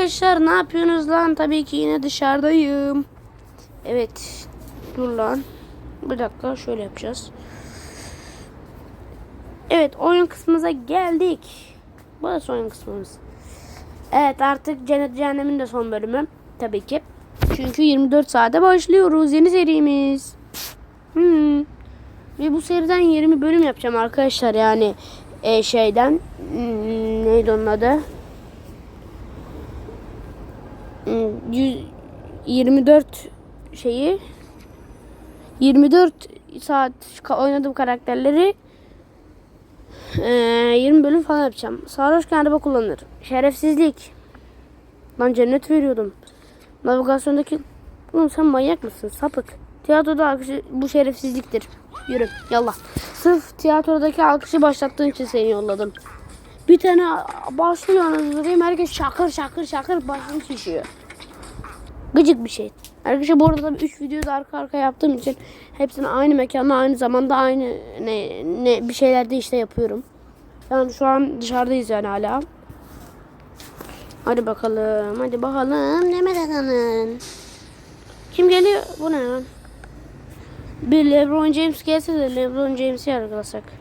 arkadaşlar ne yapıyorsunuz lan? Tabii ki yine dışarıdayım. Evet. Dur lan. Bir dakika şöyle yapacağız. Evet oyun kısmımıza geldik. Burası oyun kısmımız. Evet artık Cennet Cehennem'in de son bölümü. Tabii ki. Çünkü 24 saate başlıyoruz. Yeni serimiz. Hmm. Ve bu seriden 20 bölüm yapacağım arkadaşlar. Yani e, şeyden hmm, neydi onun adı? Hmm, yüz- 24 şeyi 24 saat oynadığım karakterleri e, 20 bölüm falan yapacağım. Sarhoşken araba kullanır. Şerefsizlik. Lan cennet veriyordum. Navigasyondaki... Oğlum sen manyak mısın? Sapık. Tiyatroda alkışı bu şerefsizliktir. Yürü yallah. Sırf tiyatrodaki alkışı başlattığın için seni yolladım. Bir tane başlıyor anasını. Herkes şakır şakır şakır başını şişiyor. Gıcık bir şey. Arkadaşlar bu arada 3 videoyu da arka arka yaptığım için hepsini aynı mekanda aynı zamanda aynı ne, ne bir şeylerde işte yapıyorum. Yani şu an dışarıdayız yani hala. Hadi bakalım. Hadi bakalım. Ne bakalım. Kim geliyor? Bu ne lan? Bir LeBron James gelse de LeBron James'i yargılasak.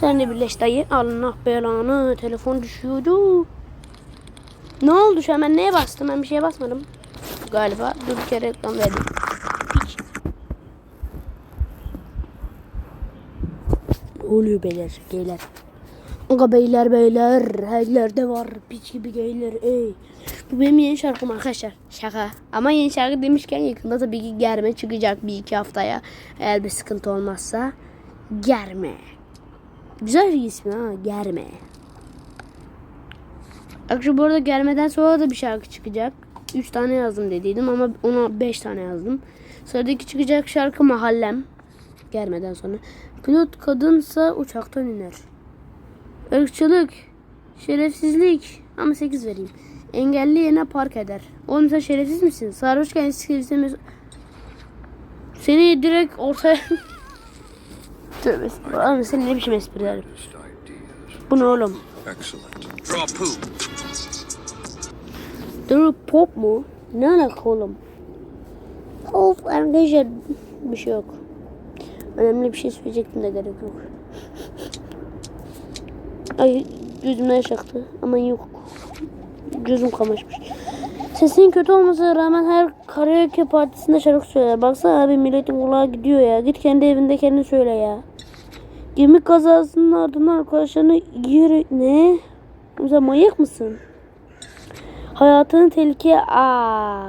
Sen de birleş dayı. Allah belanı. Telefon düşüyordu. Ne oldu şu an? Ben neye bastım? Ben bir şeye basmadım. Galiba. Dur bir kere reklam verdim. Oluyor beyler? Geyler. Aga beyler beyler. Her yerde var. Piç gibi geyler. Ey. Bu benim yeni şarkım arkadaşlar. Şaka. Ama yeni şarkı demişken yakında tabii ki germe çıkacak bir iki haftaya. Eğer bir sıkıntı olmazsa. Germe. Güzel bir ismi ha. Germe. Akşam bu arada gelmeden sonra da bir şarkı çıkacak. 3 tane yazdım dediydim ama ona 5 tane yazdım. Sıradaki çıkacak şarkı Mahallem. Gelmeden sonra. Pilot kadınsa uçaktan iner. Irkçılık. Şerefsizlik. Ama 8 vereyim. Engelli yerine park eder. Oğlum sen şerefsiz misin? Sarhoşken sevsemiz... Seni direkt ortaya... Tövbe estağfurullah. Sen ne biçim espriler? Bu ne oğlum? Dur pop mu? Ne alaka oğlum? Of arkadaşlar bir şey yok. Önemli bir şey söyleyecektim de gerek yok. Ay gözümden yaş aktı ama yok. Gözüm kamaşmış. Sesin kötü olmasına rağmen her karaoke partisinde şarkı söyler. Baksana abi milletin kulağı gidiyor ya. Git kendi evinde kendin söyle ya. Gemi kazasının ardından arkadaşlarını yere... Ne? Sen manyak mısın? Hayatını tehlikeye... Aa.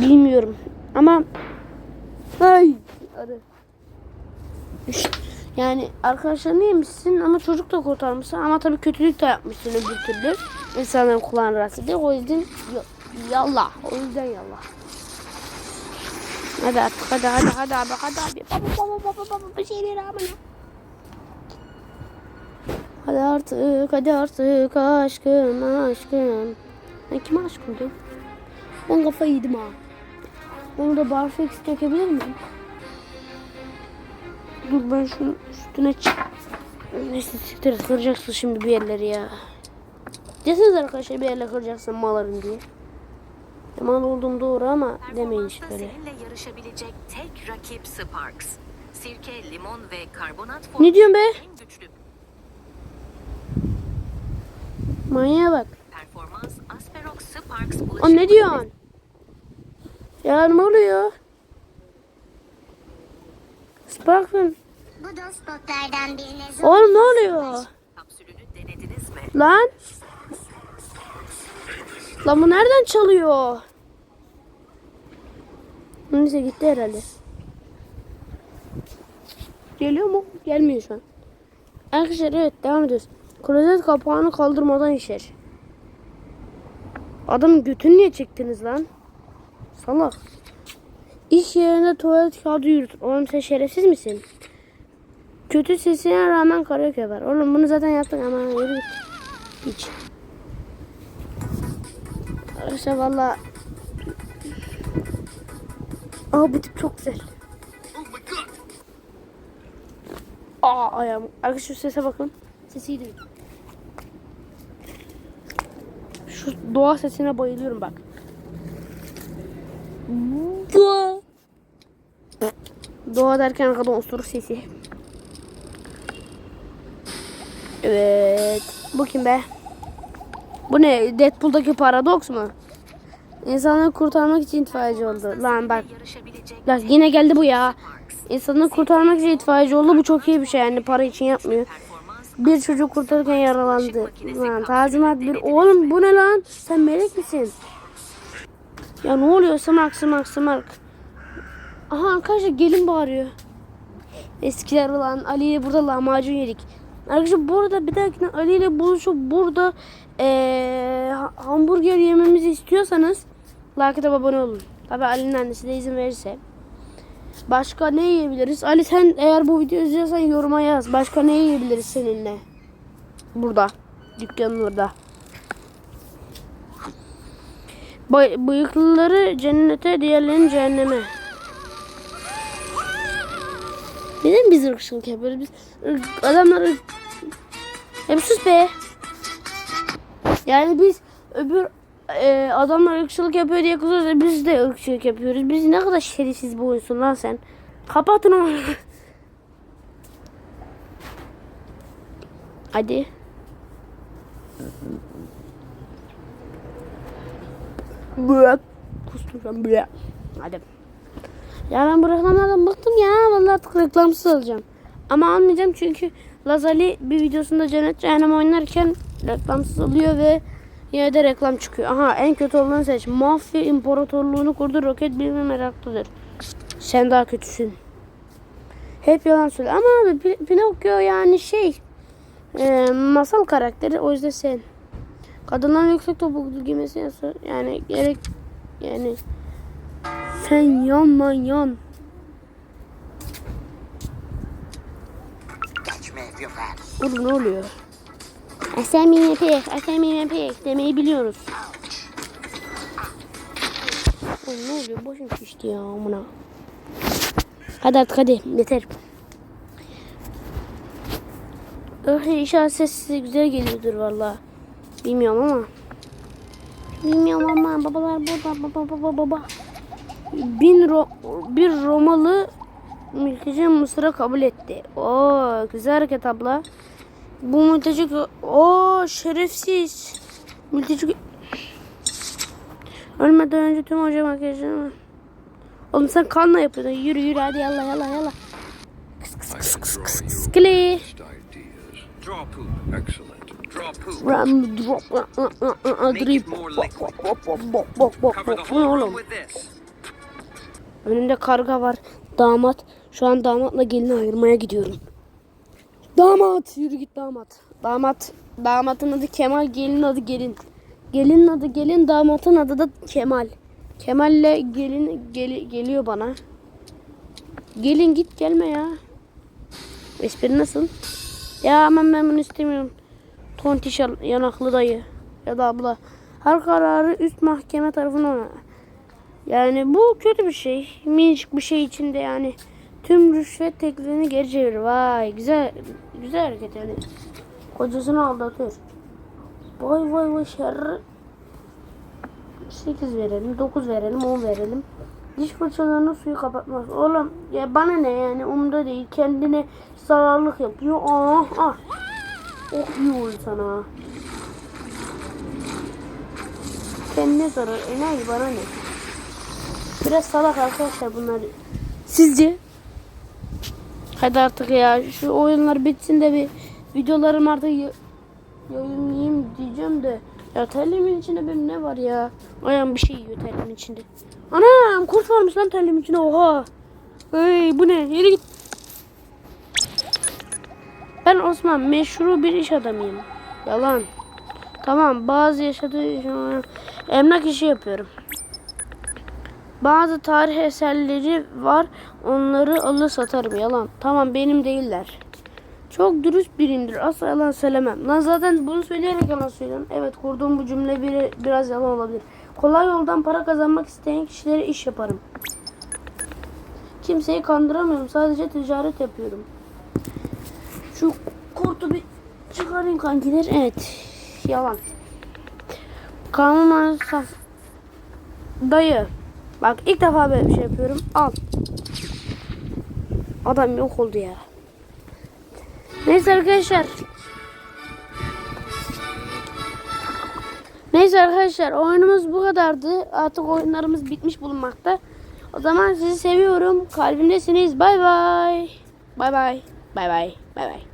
Bilmiyorum. Ama... Ay. Yani arkadaşlarını yemişsin ama çocuk da kurtarmışsın ama tabii kötülük de yapmışsın öbür türlü. İnsanların kulağını rahatsız ediyor. O yüzden yallah. O yüzden yallah. Hadi artık hadi hadi hadi abi hadi abi. Baba baba baba baba bir şeyleri amına. Hadi artık hadi artık aşkım aşkım. Ben kime aşkım diyorum? Ben kafayı yedim ha. Onu da barfix dökebilir miyim? Dur ben şunu üstüne çık. Neyse siktir kıracaksın şimdi bir yerleri ya. Deseniz arkadaşlar bir yerle kıracaksın malların diye. Mal olduğum doğru ama demeyin işte Performansta böyle. seninle yarışabilecek tek rakip Sparks. Sirke, limon ve karbonat Ne diyorsun be? en güçlü Manyağa bak. performans Asperox Sparks bulaşık Oğlum ne diyorsun? Ya ne oluyor? Sparkın. Bu dost botlardan birine zor Oğlum ne oluyor? kapsülünü denediniz mi? Lan. Lan bu nereden çalıyor? Neyse gitti herhalde. Geliyor mu? Gelmiyor şu an. Arkadaşlar evet devam ediyoruz. Klozet kapağını kaldırmadan işer. Adamın götünü niye çektiniz lan? Salak. İş yerinde tuvalet kağıdı yürütür. Oğlum sen şerefsiz misin? Kötü sesine rağmen karaoke yapar. Oğlum bunu zaten yaptık ama yürü git. Hiç. Arkadaşlar valla. Aa bu tip çok güzel. Aa ayağım. Arkadaşlar şu sese bakın. Sesi değil. Şu doğa sesine bayılıyorum bak. Doğa. Doğa derken kadın osuruk sesi. Evet. Bu kim be? Bu ne? Deadpool'daki paradoks mu? İnsanları kurtarmak için itfaiyeci oldu. Lan bak. Bak yine geldi bu ya. İnsanları kurtarmak için itfaiyeci oldu. Bu çok iyi bir şey yani. Para için yapmıyor. Bir çocuk kurtarırken yaralandı. Lan tazimat bir. Oğlum bu ne lan? Sen melek misin? Ya ne oluyor? Sımark sımark sımark. Aha arkadaşlar gelin bağırıyor. Eskiler olan Ali ile burada lahmacun yedik. Arkadaşlar burada bir dahakine Ali ile buluşup burada ha- hamburger yememizi istiyorsanız like abone olun. Tabi Ali'nin annesi de izin verirse. Başka ne yiyebiliriz? Ali sen eğer bu videoyu izliyorsan yoruma yaz. Başka ne yiyebiliriz seninle? Burada. Dükkanın orada. Bay- bıyıklıları cennete, diğerlerini cehenneme. Neden biz ırkçılık yapıyoruz? Biz ırk- adamlar ırk... Ya bir sus be. Yani biz öbür e, adamlar ırkçılık yapıyor diye kızıyoruz. Biz de ırkçılık yapıyoruz. Biz ne kadar şerefsiz bir oyunsun lan sen. Kapatın onu. Hadi. Bırak. Kusturacağım bırak. Hadi. Ya ben bu reklamlardan bıktım ya. Vallahi artık reklamsız alacağım. Ama almayacağım çünkü Lazali bir videosunda Cennet Cehennem oynarken reklamsız alıyor ve yine de reklam çıkıyor. Aha en kötü olanı seç. Mafya imparatorluğunu kurdu. Roket bilme meraklıdır. Sen daha kötüsün. Hep yalan söyle. Ama abi Pin- Pinokyo yani şey e, masal karakteri o yüzden sen. Kadınların yüksek topuklu giymesi. Yani gerek yani sen yan lan yan. Catch me if you can. Oğlum ne oluyor? Asemine pek, asemine pek demeyi biliyoruz. Oğlum ne oluyor? Boşum şişti ya amına. Hadi artık hadi yeter. Öyle inşallah ses size güzel geliyordur valla. Bilmiyorum ama. Bilmiyorum ama babalar burada baba baba baba. Bin ro bir Romalı mülteci Mısır'a kabul etti. Oo güzel hareket abla. Bu mülteci o şerefsiz. Mülteci ölmeden önce tüm hoca makyajını Oğlum sen kanla yapıyordun. Yürü yürü hadi yalla yalla yalla. Kıs kıs kıs kıs kıs kıs. Kli. Ram drop. drip. oğlum? Önümde karga var. Damat. Şu an damatla gelini ayırmaya gidiyorum. Damat. Yürü git damat. Damat. Damatın adı Kemal. Gelinin adı Gelin. Gelinin adı Gelin. Damatın adı da Kemal. Kemal'le gelin geli- geliyor bana. Gelin git gelme ya. Espri nasıl? Ya aman ben bunu istemiyorum. Tontiş yan- yanaklı dayı. Ya da abla. Her kararı üst mahkeme tarafından yani bu kötü bir şey. Minicik bir şey içinde yani. Tüm rüşvet teklifini geri çevir. Vay güzel güzel hareket yani. Kocasını aldatıyor. Vay vay vay şerri. 8 verelim, 9 verelim, 10 verelim. Diş fırçalarının suyu kapatmaz. Oğlum ya bana ne yani umda değil. Kendine zararlık yapıyor. Ah ah. Oh iyi sana. Kendine zarar. Enayi bana ne? Biraz salak arkadaşlar bunlar. Sizce? Hadi artık ya şu oyunlar bitsin de bir videolarım artık yayınlayayım diyeceğim de. Ya terliğimin içinde benim ne var ya? Ayağım bir şey yiyor terliğimin içinde. Anam kurt varmış lan terliğimin içinde oha. Hey bu ne? Yürü git. Ben Osman meşhur bir iş adamıyım. Yalan. Tamam bazı yaşadığı emlak işi yapıyorum. Bazı tarih eserleri var. Onları alır satarım. Yalan. Tamam benim değiller. Çok dürüst biriyimdir. Asla yalan söylemem. Lan zaten bunu söyleyerek yalan söylüyorum. Evet kurduğum bu cümle biri, biraz yalan olabilir. Kolay yoldan para kazanmak isteyen kişilere iş yaparım. Kimseyi kandıramıyorum. Sadece ticaret yapıyorum. Şu kurtu bir çıkarayım kankiler. Evet. Yalan. Kanun. Dayı. Bak ilk defa böyle bir şey yapıyorum. Al. Adam yok oldu ya. Neyse arkadaşlar. Neyse arkadaşlar oyunumuz bu kadardı. Artık oyunlarımız bitmiş bulunmakta. O zaman sizi seviyorum. Kalbimdesiniz. Bay bay. Bay bay. Bay bay. Bay bay.